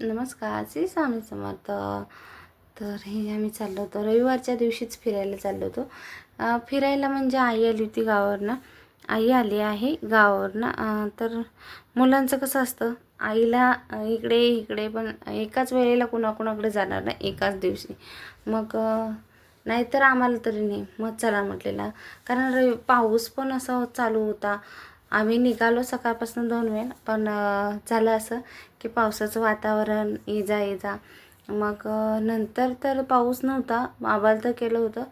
नमस्कार श्री स्वामी समर्थ. तर हे आम्ही चाललो होतो. रविवारच्या दिवशीच फिरायला चाललो होतो. फिरायला म्हणजे आई आली होती गावावरनं. आई आली आहे गावावरनं. तर मुलांचं कसं असतं? आईला इकडे इकडे पण एकाच वेळेला कुणाकुणाकडे जाणार ना एकाच दिवशी. मग नाहीतर आम्हाला तरी नाही. मग चला म्हटलेला. कारण रवि पाऊस पण असा चालू होता. आम्ही निघालो सकाळपासून दोन वेळ पण झालं असं की पावसाचं वातावरण ये जा ये जा मग नंतर तर पाऊस नव्हता आबाल तर केलं होतं.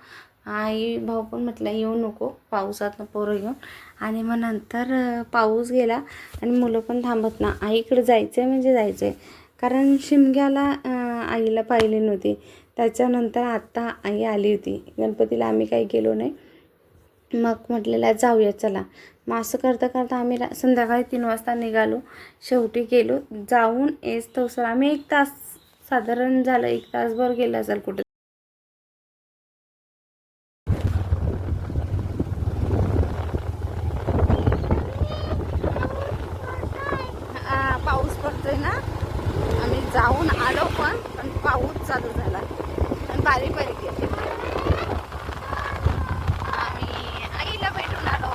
आई भाऊ पण म्हटलं येऊ नको पावसात पोरं घेऊन. आणि मग नंतर पाऊस गेला आणि मुलं पण थांबत ना. आईकडे जायचं आहे म्हणजे जायचं आहे कारण शिमग्याला आईला पाहिली नव्हती. त्याच्यानंतर आत्ता आई आली होती. गणपतीला आम्ही काही गेलो नाही. मग म्हटलेल्या जाऊया चला. मग असं करता करता आम्ही संध्याकाळी तीन वाजता निघालो. शेवटी गेलो. जाऊन येस तो सर आम्ही एक तास साधारण झालं एक तासभर गेलं असेल कुठं. पाऊस पडतोय ना? आम्ही जाऊन आलो पण पण पाऊस चालू झाला. आणि बारीक बारीक येते आम्ही आईला भेटून आलो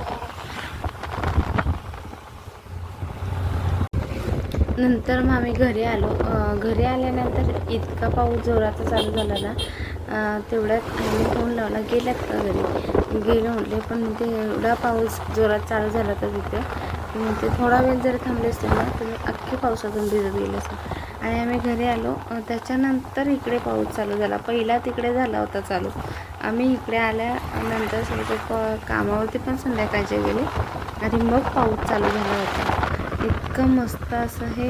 नंतर मग आम्ही घरी आलो. घरी आल्यानंतर इतका पाऊस जोराचा चालू झाला ना तेवढ्यात आम्ही फोन लावला गेल्यात का घरी? गेले म्हटले पण ते एवढा पाऊस जोरात चालू झाला तर तिथे. ते थोडा वेळ जरी थांबले असते ना तर अख्खे पावसातून भिजत गेले असते. आणि आम्ही घरी आलो. त्याच्यानंतर इकडे पाऊस चालू झाला. पहिला तिकडे झाला होता चालू. आम्ही इकडे आल्यानंतर सगळे प कामावरती पण संध्याकाळचे गेले. आणि मग पाऊस चालू झाला होता. इतकं मस्त असं हे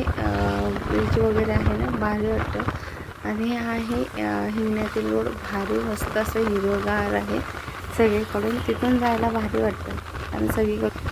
ब्रिज वगैरे आहे ना भारी वाटतं. आणि हे आहे हिंगण्यातील रोड भारी मस्त असं हिरवगार आहे. सगळीकडून तिथून जायला भारी वाटतं. आणि सगळीकडून